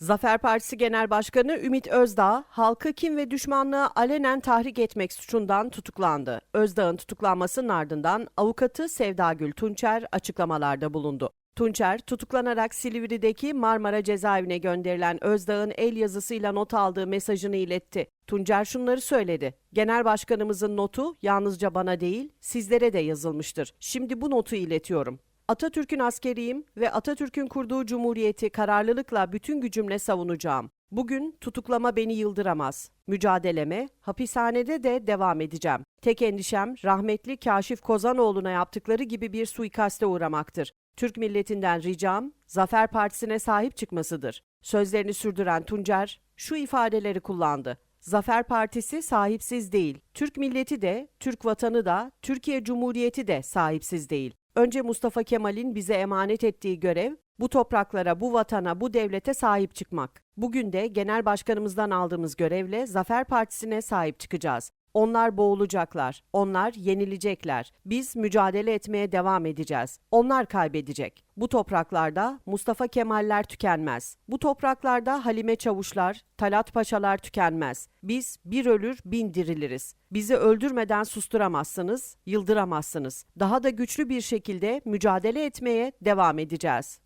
Zafer Partisi Genel Başkanı Ümit Özdağ, halkı kim ve düşmanlığa alenen tahrik etmek suçundan tutuklandı. Özdağ'ın tutuklanmasının ardından avukatı Sevda Gül Tunçer açıklamalarda bulundu. Tunçer, tutuklanarak Silivri'deki Marmara cezaevine gönderilen Özdağ'ın el yazısıyla not aldığı mesajını iletti. Tuncer şunları söyledi. Genel başkanımızın notu yalnızca bana değil, sizlere de yazılmıştır. Şimdi bu notu iletiyorum. Atatürk'ün askeriyim ve Atatürk'ün kurduğu cumhuriyeti kararlılıkla bütün gücümle savunacağım. Bugün tutuklama beni yıldıramaz. Mücadeleme hapishanede de devam edeceğim. Tek endişem rahmetli Kaşif Kozanoğlu'na yaptıkları gibi bir suikaste uğramaktır. Türk milletinden ricam Zafer Partisi'ne sahip çıkmasıdır. Sözlerini sürdüren Tuncer şu ifadeleri kullandı. Zafer Partisi sahipsiz değil. Türk milleti de, Türk vatanı da, Türkiye Cumhuriyeti de sahipsiz değil. Önce Mustafa Kemal'in bize emanet ettiği görev bu topraklara, bu vatana, bu devlete sahip çıkmak. Bugün de genel başkanımızdan aldığımız görevle Zafer Partisi'ne sahip çıkacağız. Onlar boğulacaklar, onlar yenilecekler. Biz mücadele etmeye devam edeceğiz. Onlar kaybedecek. Bu topraklarda Mustafa Kemaller tükenmez. Bu topraklarda Halime Çavuşlar, Talat Paşalar tükenmez. Biz bir ölür bin diriliriz. Bizi öldürmeden susturamazsınız, yıldıramazsınız. Daha da güçlü bir şekilde mücadele etmeye devam edeceğiz.